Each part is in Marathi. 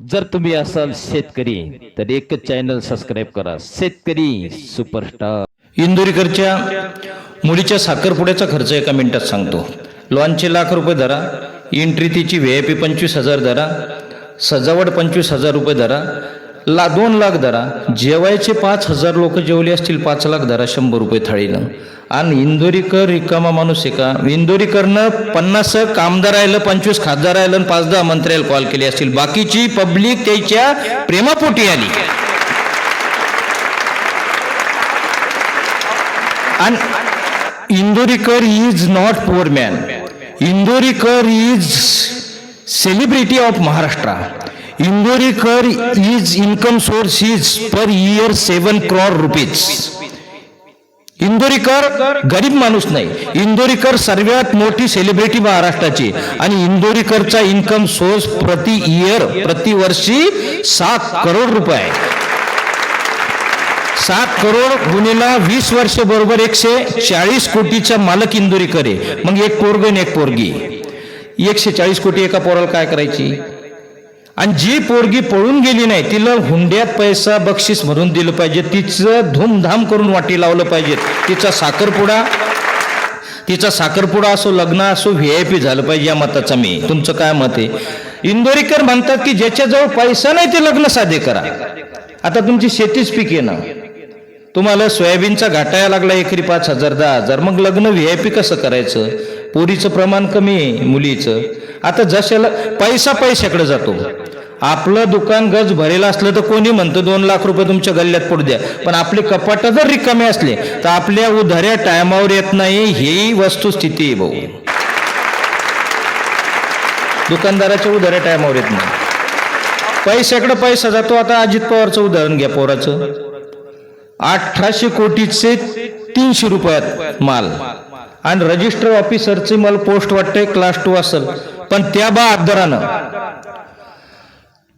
जर तुम्ही असाल शेतकरी तर एकच चॅनल सबस्क्राईब करा. शेतकरी सुपरस्टार इंदुरीकरच्या मुलीच्या साखरपुड्याचा खर्च एका मिनिटात सांगतो. लॉनचे लाख रुपये धरा एंट्री तिची व्ही आय पी पंचवीस हजार धरा सजावट पंचवीस हजार रुपये धरा ला दोन लाख धरा जेवायचे पाच हजार लोक जेवले असतील पाच लाख धरा शंभर रुपये थाळीनं. आणि इंदोरीकर रिकामा माणूस आहे का? इंदोरीकरनं पन्नास कामदार राहिलं पंचवीस खासदार राहिलं पाच दहा मंत्र्याला कॉल केले असतील. बाकीची पब्लिक त्याच्या प्रेमापोटी आली. आणि Indorikar is not poor man Indorikar is celebrity of Maharashtra. Indorikar is income source is per year seven crore rupees Indorikar गरीब माणूस नाही. इंदोरीकर सर्वात मोठी सेलिब्रिटी महाराष्ट्राची. आणि इंदोरीकरचा इन्कम सोर्स प्रति इयर प्रतिवर्षी सात करोड रुपये आहे. सात करोड गुन्हेला वीस वर्ष बरोबर एकशे चाळीस कोटीचा मालक इंदोरीकर आहे. मग एक पोरग एक पोरगी. एकशे चाळीस कोटी एका पोराला काय करायची? आणि जी पोरगी पळून गेली नाही तिला हुंड्यात पैसा बक्षीस भरून दिलं पाहिजे. तिचं धूमधाम करून वाटी लावलं पाहिजे. तिचा साखरपुडा तिचा साखरपुडा असो लग्न असो व्ही आय पी झालं पाहिजे या मताचा मी. तुमचं काय मत आहे? इंदोरीकर म्हणतात की ज्याच्याजवळ पैसा नाही ते लग्न साधे करा. आता तुमची शेतीच पीक आहे ना. तुम्हाला सोयाबीनचा घाटाया लागला एकरी पाच हजार दहा हजार. मग लग्न व्ही आय पी कसं करायचं? पोरीचं प्रमाण कमी आहे मुलीचं. आता जशाला पैसा पैशाकडे जातो. आपलं दुकान गज भरेल असलं तर कोणी म्हणतं दोन लाख रुपये तुमच्या गल्ल्यात पडू द्या. पण आपले कपाट जर रिकामे असले तर आपल्या उधाऱ्या टायमावर येत नाही. ही वस्तुस्थिती आहे भाऊ. दुकानदाराच्या उधाऱ्या टायमावर येत नाही. पैशाकडे पैसा जातो. आता अजित पवारचं उदाहरण घ्या पोराचं. अठराशे कोटीचे तीनशे रुपयात माल. आणि रजिस्टर ऑफिसरचे मला पोस्ट वाटतंय क्लास टू असेल. पण त्या बा अब्दरानं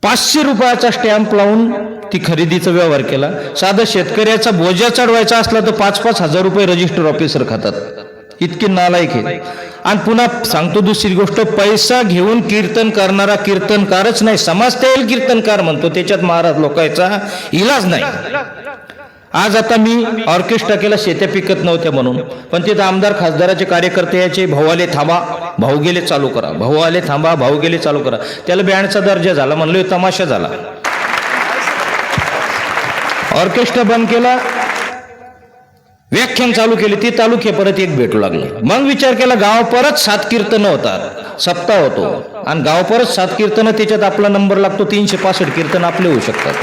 पाचशे रुपयाचा स्टॅम्प लावून ती खरेदीचा व्यवहार केला. साधा शेतकऱ्याचा बोजा चढवायचा असला तर पाच पाच हजार रुपये रजिस्टर ऑफिसर खातात. इतके नालायक आहे आणि पुन्हा सांगतो दुसरी गोष्ट पैसा घेऊन कीर्तन करणारा कीर्तनकारच नाही. समाज त्याला कीर्तनकार म्हणतो. त्याच्यात महाराज लोकांचा इलाज नाही. आज आता मी ऑर्केस्ट्रा केला शेत्या पिकत नव्हत्या म्हणून. पण तिथं आमदार खासदाराचे कार्यकर्ते याचे भाऊ आले थांबा भाऊ गेले चालू करा भाऊ आले थांबा भाऊ गेले चालू करा. त्याला बँडचा दर्जा झाला म्हणलो तमाशा झाला. ऑर्केस्ट्रा बंद केला व्याख्यान चालू केले ती तालुके परत एक भेटू लागले. मग विचार केला गाव परत सात कीर्तन होतात सप्ताह होतो. आणि गाव परत सात कीर्तन त्याच्यात आपला नंबर लागतो तीनशे पासष्ट कीर्तन आपले होऊ शकतात.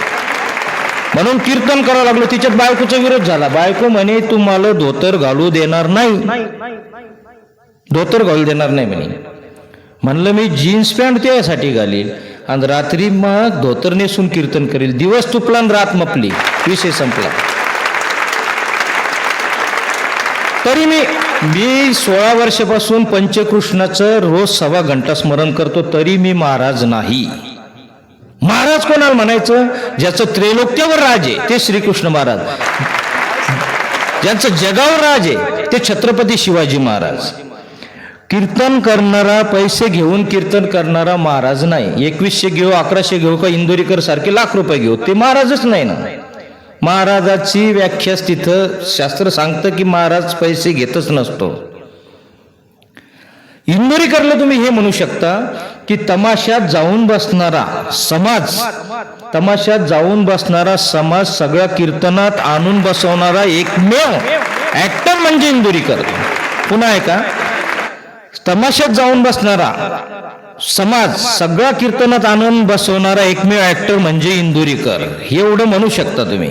म्हणून कीर्तन करावं लागलं. तिच्यात बायकोचा विरोध झाला. बायको म्हणे तुम्हाला धोतर घालू देणार नाही. धोतर घालू देणार नाही म्हणे. म्हणलं मी जीन्स पॅन्ट त्यासाठी घालील आणि रात्री मग धोतर नेसून कीर्तन करेल. दिवस तुपला आणि रात मपली. विषय संपला. तरी मी मी सोळा वर्षापासून पंचकृष्णाचं रोज सव्वा घंटा स्मरण करतो तरी मी महाराज नाही. महाराज कोणाला म्हणायचं? ज्याचं त्रैलोक्यावर राज आहे ते श्रीकृष्ण महाराज. ज्यांचं जगावर राज आहे ते छत्रपती शिवाजी महाराज. कीर्तन करणारा पैसे घेऊन कीर्तन करणारा महाराज नाही. एकवीसशे घेऊ अकराशे घेऊ का इंदोरीकर सारखे लाख रुपये घेऊ ते महाराजच नाही ना. महाराजाची व्याख्या तिथं शास्त्र सांगतं की महाराज पैसे घेतच नसतो. इंदोरीकरला तुम्ही हे म्हणू शकता की तमाशात जाऊन बसणारा समाज तमाशात जाऊन बसणारा समाज सगळ्या कीर्तनात आणून बसवणारा एकमेव ऍक्टर म्हणजे इंदुरीकर. पुन्हा आहे का तमाशात जाऊन बसणारा समाज सगळ्या कीर्तनात आणून बसवणारा एकमेव ऍक्टर म्हणजे इंदुरीकर. हे एवढं म्हणू शकता तुम्ही.